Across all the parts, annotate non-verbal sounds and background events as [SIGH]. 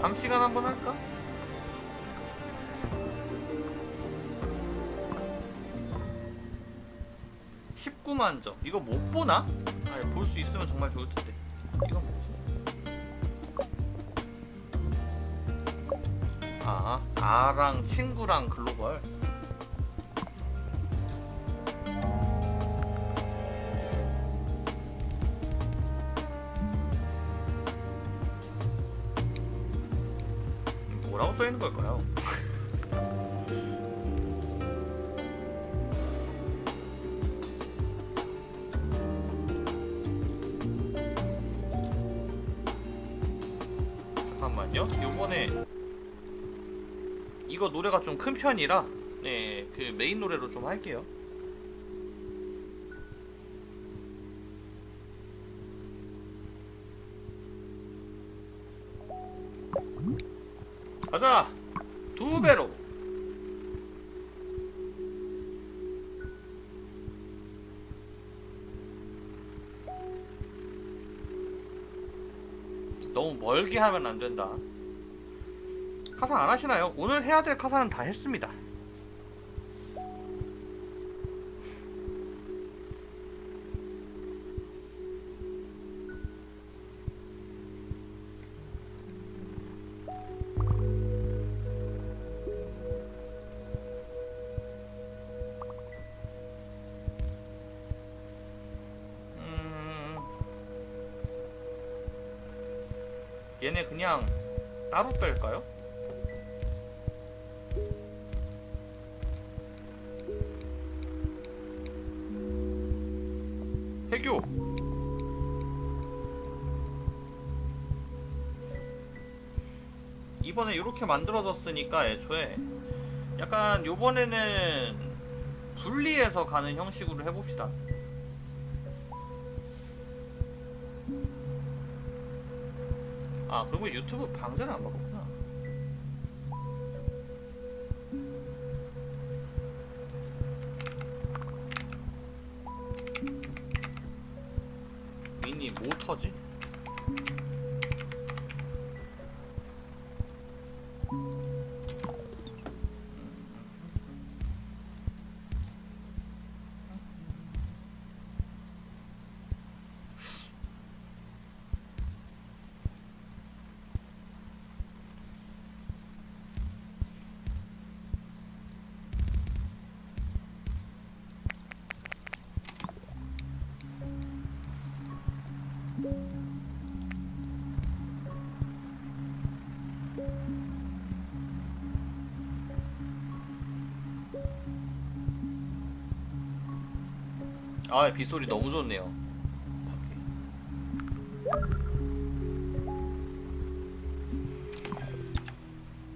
밤 시간 한번 할까? (19만 점) 이거 못 보나? 아니 볼 수 있으면 정말 좋을 텐데 이건 뭐지? 아 아랑 친구랑 글로벌 써 있는 걸까요? 잠깐만요. 요번에 이거 노래가 좀 큰 편이라 네, 그 메인 노래로 좀 할게요. 멀게 하면 안 된다. 카사 안 하시나요? 오늘 해야 될 카사는 다 했습니다. 얘네 그냥 따로 뺄까요? 해교 이번에 이렇게 만들어졌으니까 애초에 약간 요번에는 분리해서 가는 형식으로 해봅시다 아 그리고 유튜브 방제를 안 먹었구나 미니 뭐 터지? 아 빗소리 너무 좋네요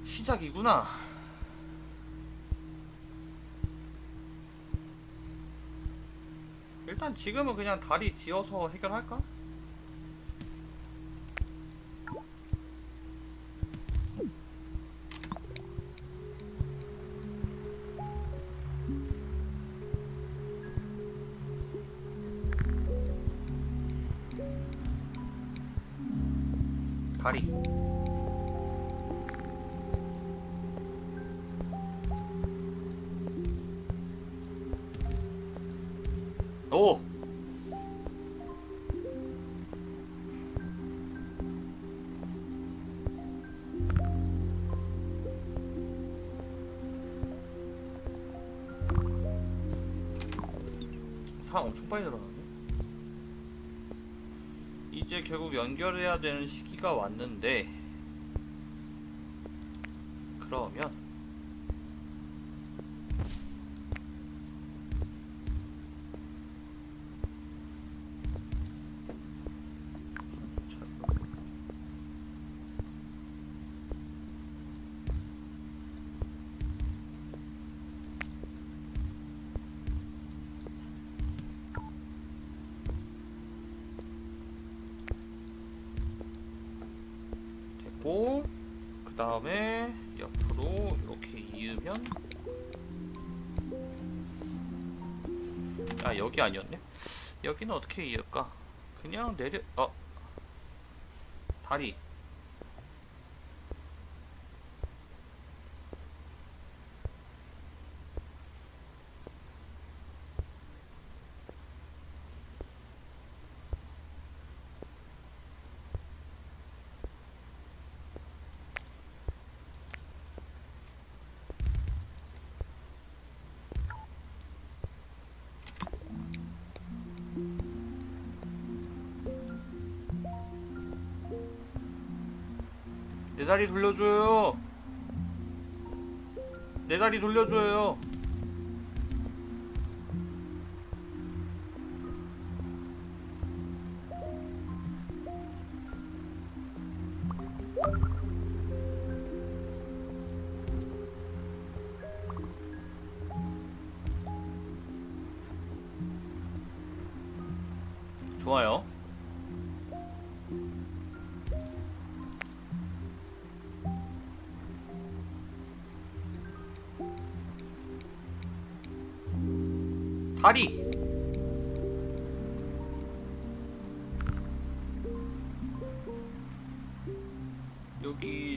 시작이구나 일단 지금은 그냥 다리 지어서 해결할까? 오! 사람 엄청 빨리 늘어나네 이제 결국 연결해야 되는 시기가 왔는데 그러면 됐고 그 다음에 옆으로 이렇게 이으면 아 여기 아니었네? 여기는 어떻게 이을까? 그냥 내려 어. 다리 내 다리 돌려줘요. 내 다리 돌려줘요.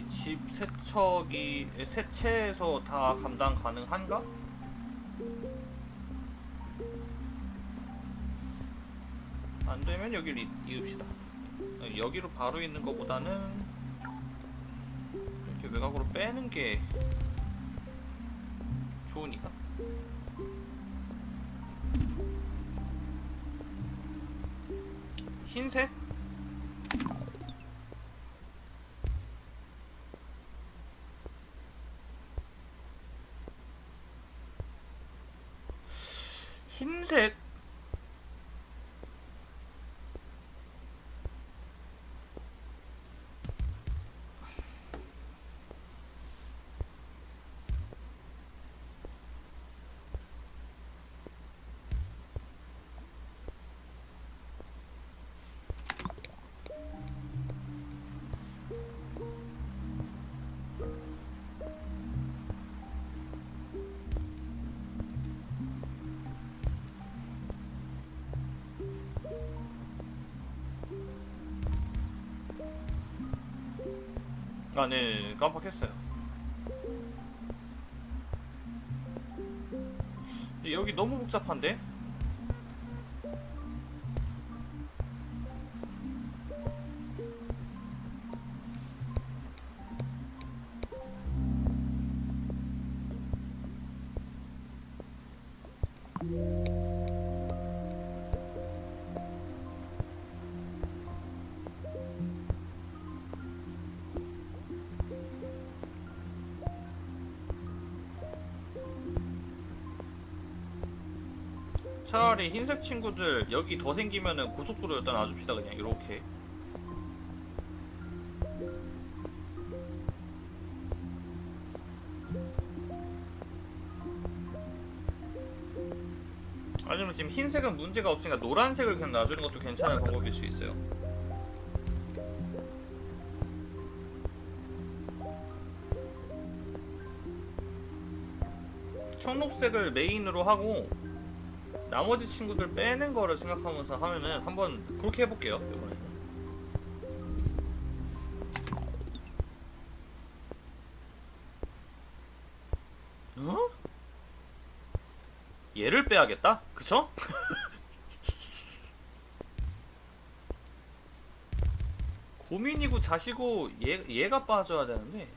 집 세척이 세채에서 다 감당 가능한가? 안 되면 여기를 이- 이읍시다. 어, 여기로 바로 있는 것보다는 이렇게 외곽으로 빼는 게 좋으니까. 흰색? 아, 네, 네, 깜빡했어요. 여기 너무 복잡한데? 차라리 흰색 친구들 여기 더 생기면은 고속도로 일단 놔줍시다 그냥. 이렇게. 아니면 지금 흰색은 문제가 없으니까 노란색을 그냥 놔주는 것도 괜찮은 방법일 수 있어요. 청록색을 메인으로 하고 나머지 친구들 빼는 거를 생각하면서 하면은 한번 그렇게 해볼게요 이번에는 어? 얘를 빼야겠다? 그쵸? [LAUGHS] 고민이고 자시고 얘, 얘가 빠져야 되는데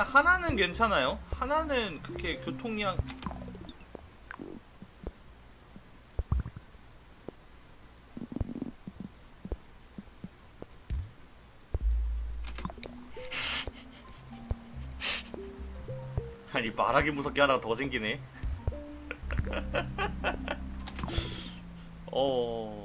일단 하나는 괜찮아요. 하나는 그렇게 교통량 [LAUGHS] 아니 말하기 무섭게 하나 더 생기네. [LAUGHS] 어.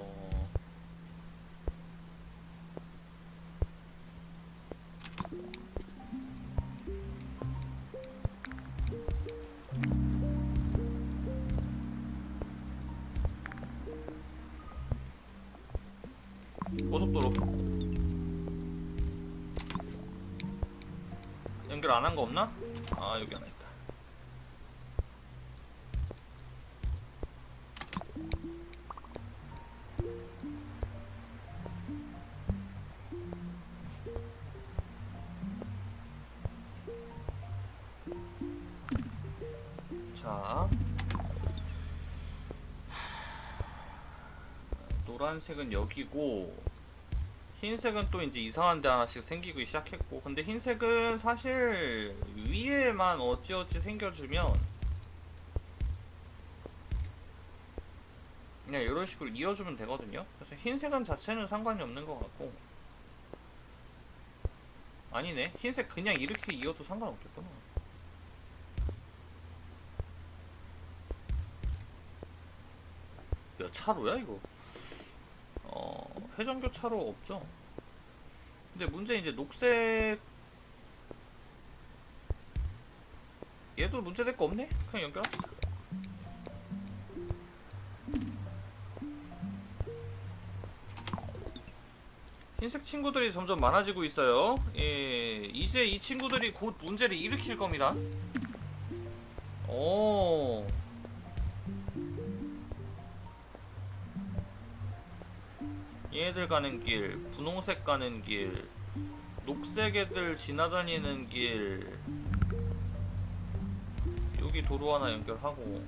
안 한 거 없나? 아 여기 하나 있다 자 노란색은 여기고 흰색은 또 이제 이상한 데 하나씩 생기기 시작했고 근데 흰색은 사실 위에만 어찌어찌 생겨주면 그냥 이런 식으로 이어주면 되거든요. 그래서 흰색은 자체는 상관이 없는 것 같고 아니네 흰색 그냥 이렇게 이어도 상관없겠구나. 몇 차로야 이거? 어 회전교 차로 없죠. 근데 문제 이제 녹색 얘도 문제될 거 없네? 그냥 연결합시다. 흰색 친구들이 점점 많아지고 있어요. 예, 이제 이 친구들이 곧 문제를 일으킬 겁니다. 오. 얘들 가는 길, 분홍색 가는 길, 녹색 애들 지나다니는 길. 여기 도로 하나 연결하고.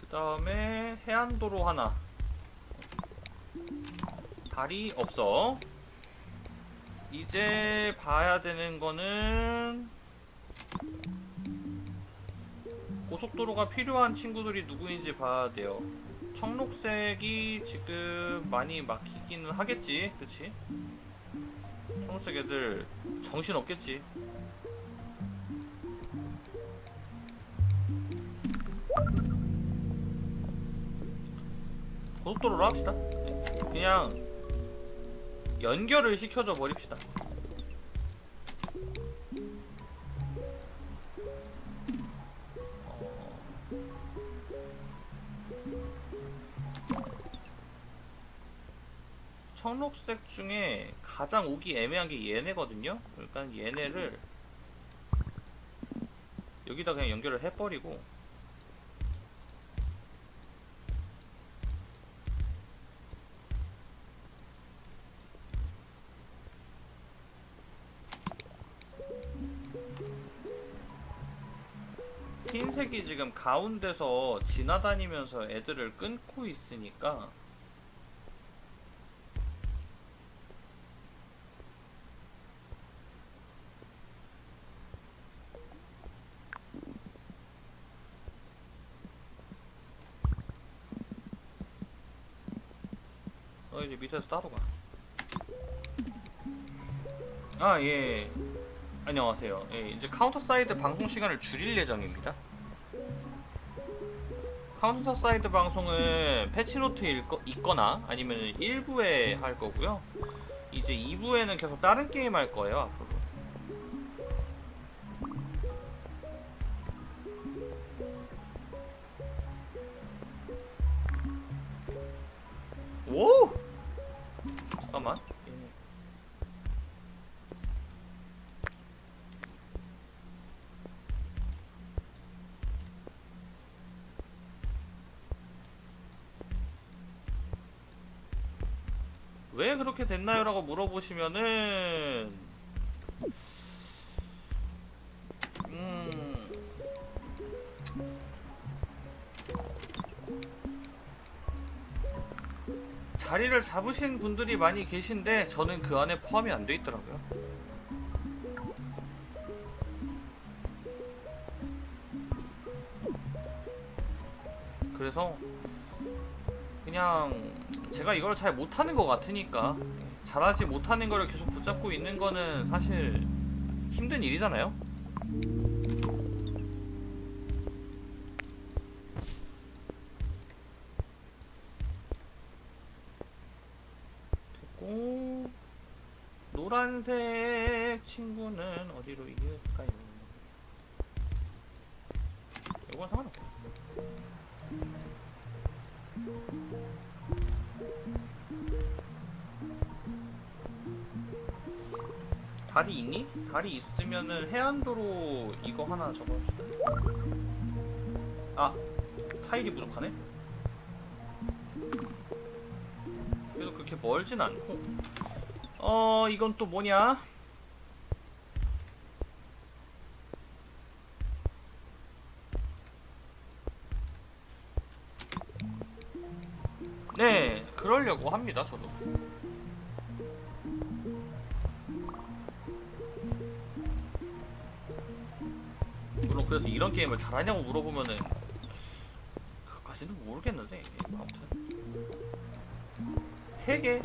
그 다음에 해안도로 하나. 다리 없어. 이제 봐야 되는 거는 고속도로가 필요한 친구들이 누구인지 봐야 돼요. 청록색이 지금 많이 막히기는 하겠지, 그치? 청록색 애들 정신 없겠지. 고속도로로 합시다. 네. 그냥 연결을 시켜줘 버립시다. 청록색 중에 가장 오기 애매한 게 얘네거든요. 그러니까 얘네를 여기다 그냥 연결을 해버리고 흰색이 지금 가운데서 지나다니면서 애들을 끊고 있으니까 어 이제 밑에서 따로 가. 아 예. 안녕하세요. 예, 이제 카운터 사이드 방송 시간을 줄일 예정입니다. 카운터 사이드 방송은 패치노트 읽거, 있거나 아니면 1부에 할 거고요. 이제 2부에는 계속 다른 게임 할 거예요, 앞으로. 왜 그렇게 됐나요? 라고 물어보시면은 음 자리를 잡으신 분들이 많이 계신데 저는 그 안에 포함이 안 돼 있더라고요. 그래서 그냥 제가 이걸 잘 못하는 것 같으니까 잘하지 못하는 거를 계속 붙잡고 있는 거는 사실 힘든 일이잖아요. 됐고 노란색 친구는 어디로 이을까요? 이건 상관없고. 다 리 있니? 다리 있으면은 해안도로 이거 하나 적어봅시다. 아 타일이 부족하네. 그래도 그렇게 멀진 않고. 어 이건 또 뭐냐? 합니다, 저도. 물론 그 그래서 이런 게임을 잘하냐고 물어보면은 그까지는 모르겠는데 아무튼 세 개.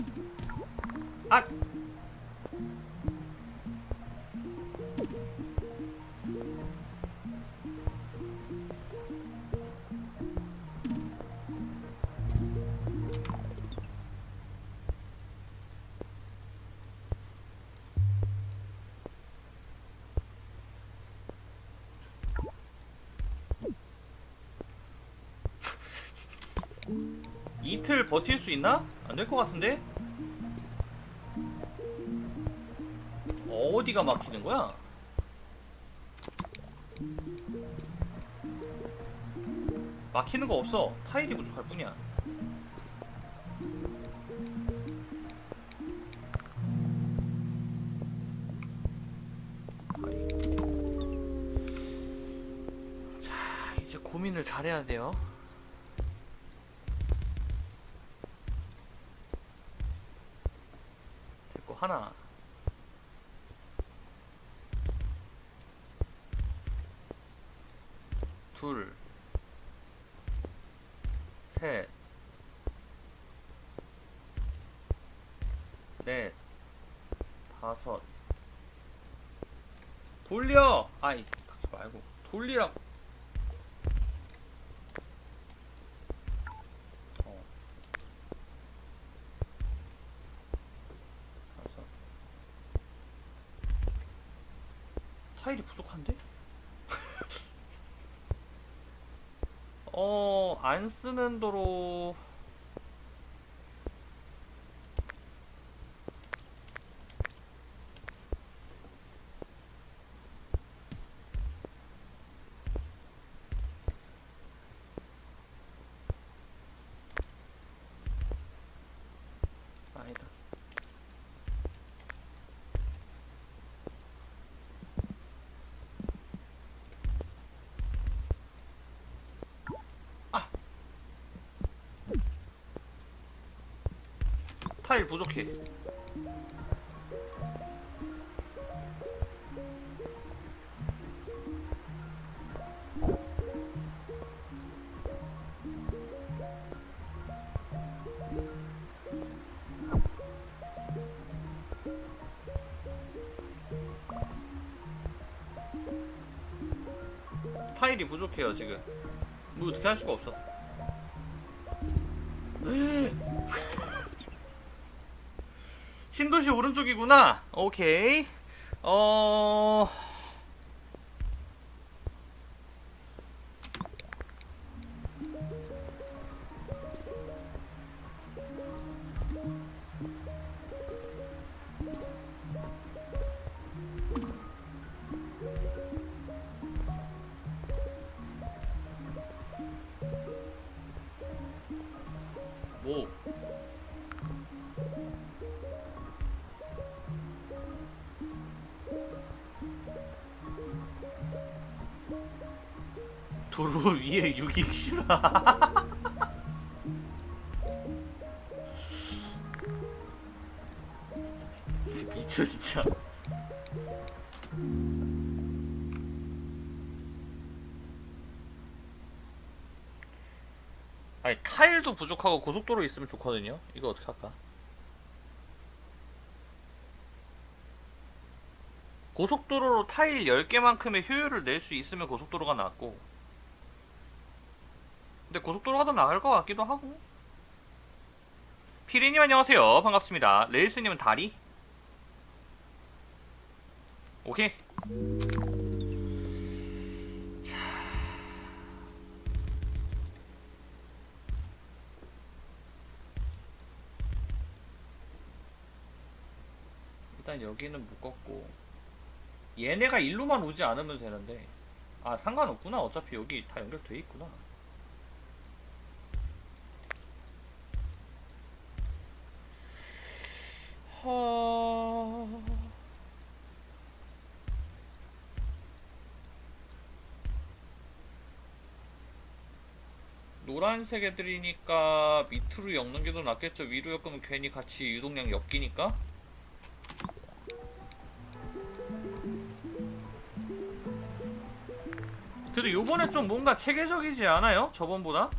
아 버틸 수 있나? 안 될 것 같은데? 어디가 막히는 거야? 막히는 거 없어. 타일이 부족할 뿐이야. 자, 이제 고민을 잘해야 돼요. 됐고 하나 둘 셋, 넷, 다섯. 돌려! 아이, 하지 말고. 돌리라고. 어. 타일이 부족한데? [LAUGHS] 어, 안 쓰는 도로. 아니다. 타일 부족해. 타일이 부족해요 지금. 뭐 어떻게 할 수가 없어. 신도시 오른쪽이구나. 오케이. 어. 도로 [LAUGHS] 위에 유기 실화. [LAUGHS] 미쳐 진짜. 아니 타일도 부족하고 고속도로 있으면 좋거든요. 이거 어떻게 할까? 고속도로로 타일 10개만큼의 효율을 낼 수 있으면 고속도로가 낫고 근데 고속도로가 더 나을 것 같기도 하고. 피리님 안녕하세요. 반갑습니다. 레일스님은 다리? 오케이. 일단 여기는 묶었고. 얘네가 일로만 오지 않으면 되는데. 아 상관없구나. 어차피 여기 다 연결돼 있구나 하... 노란색 애들이니까 밑으로 엮는 게 더 낫겠죠 위로 엮으면 괜히 같이 유동량 엮이니까 그래도 요번에 좀 뭔가 체계적이지 않아요? 저번보다?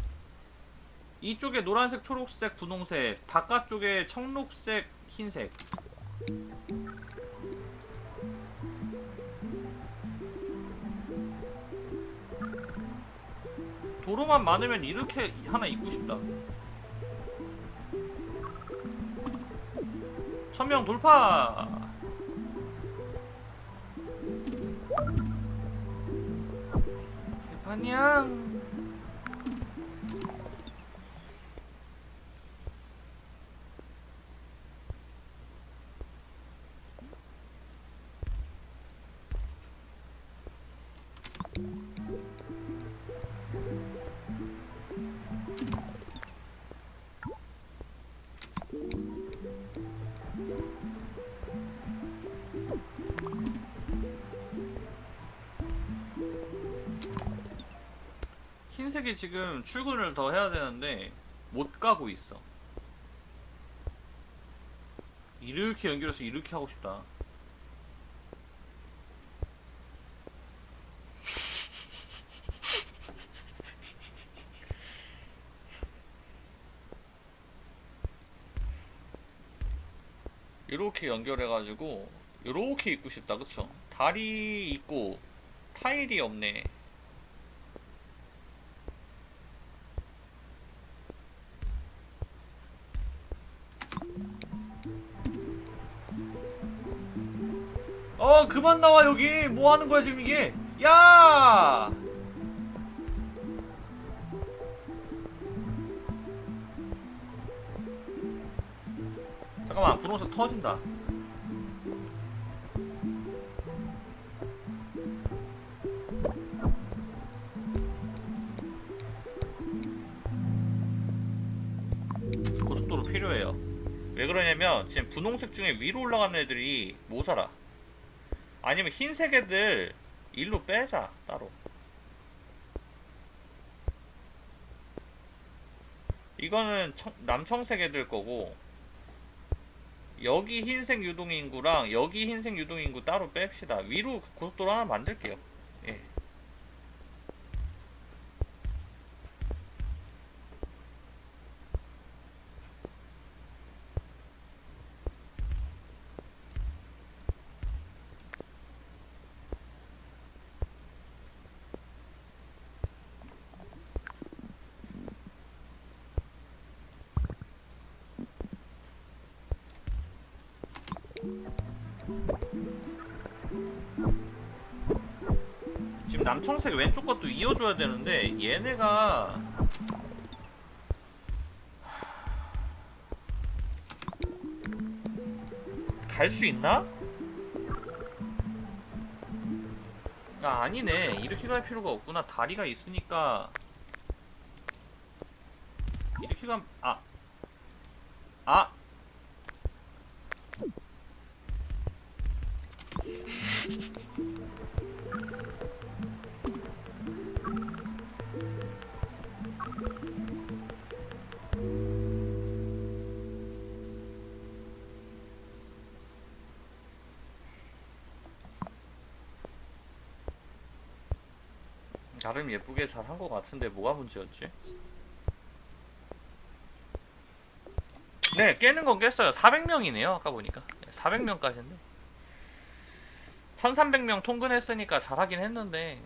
이쪽에 노란색, 초록색, 분홍색 바깥쪽에 청록색, 흰색. 도로만 많으면 이렇게 하나 입고 싶다. 천명 돌파! 개판냥 흰색이 지금 출근을 더 해야 되는데 못 가고 있어. 이렇게 연결해서 이렇게 하고 싶다. 이렇게 연결해가지고 이렇게 입고 싶다, 그쵸? 다리 있고 타일이 없네. 그만 나와 여기. 뭐 하는 거야 지금 이게? 야! 잠깐만 분홍색 터진다. 고속도로 필요해요. 왜 그러냐면 지금 분홍색 중에 위로 올라가는 애들이 못 살아 아니면 흰색 애들 일로 빼자 따로. 이거는 청- 남청색 애들 거고 여기 흰색 유동인구랑 여기 흰색 유동인구 따로 뺍시다. 위로 고속도로 하나 만들게요 예. 지금 남청색 왼쪽 것도 이어줘야 되는데 얘네가 갈 수 있나? 아 아니네 이렇게 갈 필요가 없구나 다리가 있으니까 나름 예쁘게 잘 한 것 같은데 뭐가 문제였지? 네 깨는 건 깼어요. 400명이네요 아까 보니까. 400명까지인데. 1300명 통근했으니까 잘하긴 했는데